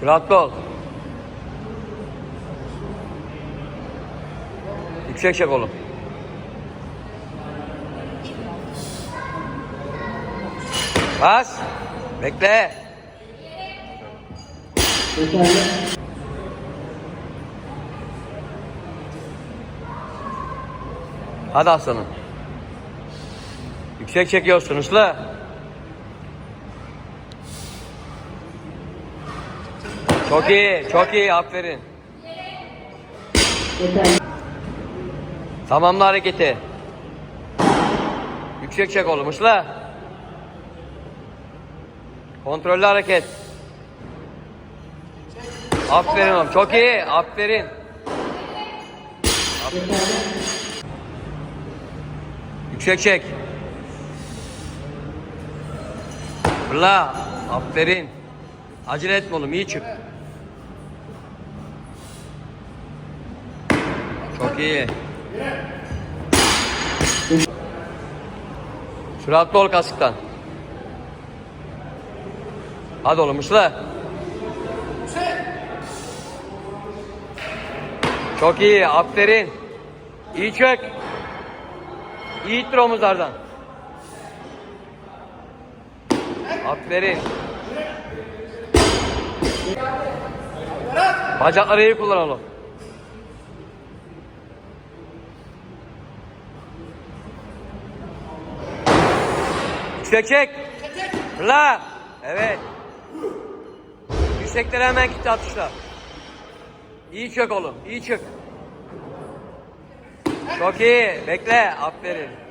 Süratli ol. Yüksek çek oğlum. Bas. Bekle. Hadi aslanım. Yüksek çekiyorsun hızlı. Çok iyi, çok iyi. Aferin. Tamamla hareketi. Yüksek çek oğlum hızlı. Kontrollü hareket. Aferin oğlum. Çok iyi. Aferin. Aferin. Yüksek çek. Fırla. Aferin. Acele etme oğlum. iyi çık. Çok iyi. Süratli ol kasıktan. Hadi oğlum ısla. Çok iyi. Aferin. İyi çök. İyi ittir omuzlardan. Aferin. Bacakları iyi kullan oğlum. Çek çek. La. Evet. Yükseklere hemen gitti atışla. İyi çök oğlum. iyi çök. Çok iyi. Bekle. Aferin.